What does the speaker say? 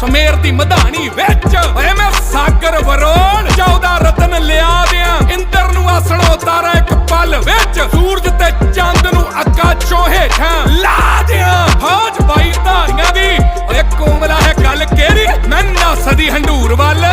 ਸਵੇਰ ਦੀ ਮਧਾਣੀ ਵਿੱਚ। ਓਏ ਮੈਂ ਸਾਗਰ ਵਰੋਣ 14 ਰਤਨ ਲਿਆ ਦਿਆਂ। ਇੰਦਰ ਨੂੰ ਆਸਣੋ ਉਤਾਰਾ ਇੱਕ ਪਲ ਵਿੱਚ। ਸੂਰਜ ਤੇ ਚੰਦ ਨੂੰ ਅੱਗਾ ਚੋਹੇ ਹੇਠਾਂ ਲਾ ਦਿਆਂ। ਫੌਜ ਬਾਈ ਧਾਰੀਆਂ ਦੀ। ਓਏ ਕੋਮਲਾ ਹੈ ਗੱਲ ਕਿਹੜੀ? ਮੈਂ ਸਦੀ ਹੰਡੂਰ ਵੱਲ।